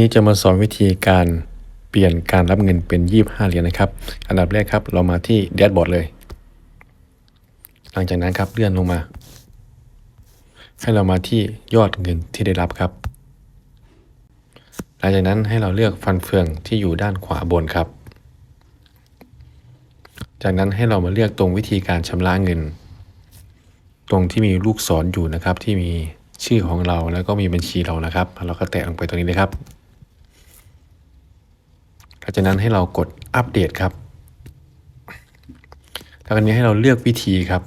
นี้จะมาสอนวิธีการเปลี่ยนการรับเงินเป็น 25 เหรียญนะครับ อันดับแรกครับ เรามาที่แดชบอร์ดเลย หลังจากนั้นครับเลื่อนลงมา ให้เรามาที่ยอดเงินที่ได้รับครับ หลังจากนั้นให้เราเลือกฟันเฟืองที่อยู่ด้านขวาบนครับ จากนั้นให้เรามาเลือกตรงวิธีการชำระเงิน ตรงที่มีลูกศรออยู่นะครับที่มีชื่อของเราแล้วก็มีบัญชีเรานะครับ เราก็แตะลงไปตรงนี้เลยครับ ลังจากนั้นให้เรากดอัปเดตครับแล้ววันนี้ให้เราเลือกวิธีครับ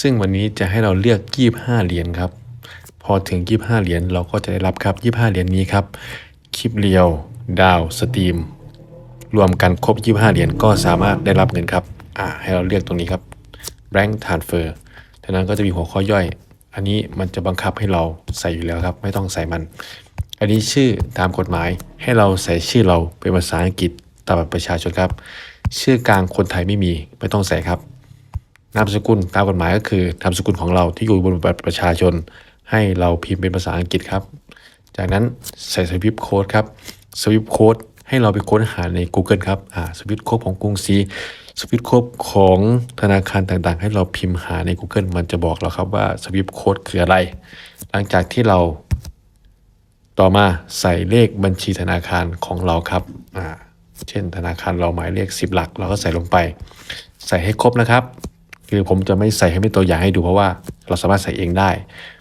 ซึ่งวันนี้จะให้เราเลือก 25 เหรียญครับ พอถึง 25 เหรียญเราก็จะได้รับครับ 25 เหรียญนี้ครับ คลิปเรียว ดาว สตรีม รวมกันครบ 25 เหรียญก็สามารถได้รับเงินครับ อ่า ให้เราเลือกตรงนี้ครับ Bank Transfer จากนั้นก็จะมีหัวข้อย่อย อันนี้มันจะบังคับให้เราใส่อยู่แล้วครับ ไม่ต้องใส่มัน อันนี้ชื่อตามกฎหมายให้เราใส่ชื่อเราเป็นภาษาอังกฤษตามบัตรประชาชนครับ ชื่อกลางคนไทยไม่มีไม่ต้องใส่ครับ นามสกุลตามกฎหมายก็คือนามสกุลของเราที่อยู่บนบัตรประชาชน ให้เราพิมพ์เป็นภาษาอังกฤษครับ จากนั้นใส่สวิปโค้ดครับสวิปโค้ดให้เราไปค้นหาใน Google ครับอ่าสวิปโค้ดของกรุงศรีสวิปโค้ดของธนาคารต่างๆ ให้เราพิมพ์หาใน Google มันจะบอกเราครับว่าสวิปโค้ดคืออะไร หลังจากที่เรา ต่อมาใส่เลขบัญชีธนาคารของเราครับอ่าเช่นธนาคารเราหมายเลข10 หลัก เราก็ใส่ลงไป ใส่ให้ครบนะครับ คือผมจะไม่ใส่ให้เป็นตัวอย่างให้ดูเพราะว่าเราสามารถใส่เองได้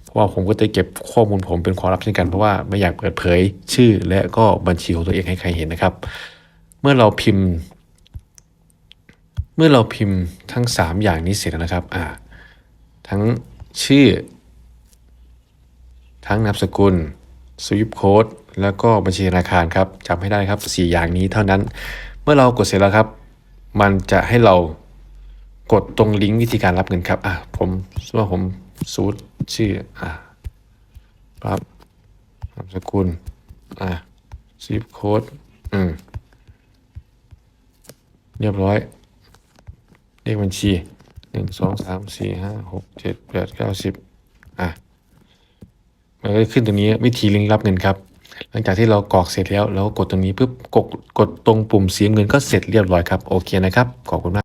เพราะว่าผมก็จะเก็บข้อมูลผมเป็นความลับเช่นกันเพราะว่าไม่อยากเปิดเผยชื่อ และก็บัญชีของตัวเองให้ใครเห็นนะครับ เมื่อเราพิมพ์ เมื่อเราพิมพ์ทั้ง 3 อย่างนี้เสร็จแล้วนะครับอ่าทั้งชื่อ ทั้งนามสกุล swift code แล้วก็บัญชีธนาคารครับจำให้ได้ครับ 4 อย่างนี้เท่านั้น เมื่อเรากดเสร็จแล้วครับ มันจะให้เรากดตรงลิงก์วิธีการรับเงินครับอะผมว่าผมซูดชื่ออะครับนามสกุลอะ swift code อืมเรียบร้อย เลขบัญชีหนึ่งสองสามสี่ห้าหกเจ็ดแปดเก้าสิบอะ มันก็ขึ้นตรงนี้วิธีลิงก์รับเงินครับ หลังจากที่เรากรอกเสร็จแล้วเราก็กดตรงนี้ปุ๊บกดกดตรงปุ่มเสียเงินก็เสร็จเรียบร้อยครับโอเคนะครับขอบคุณมาก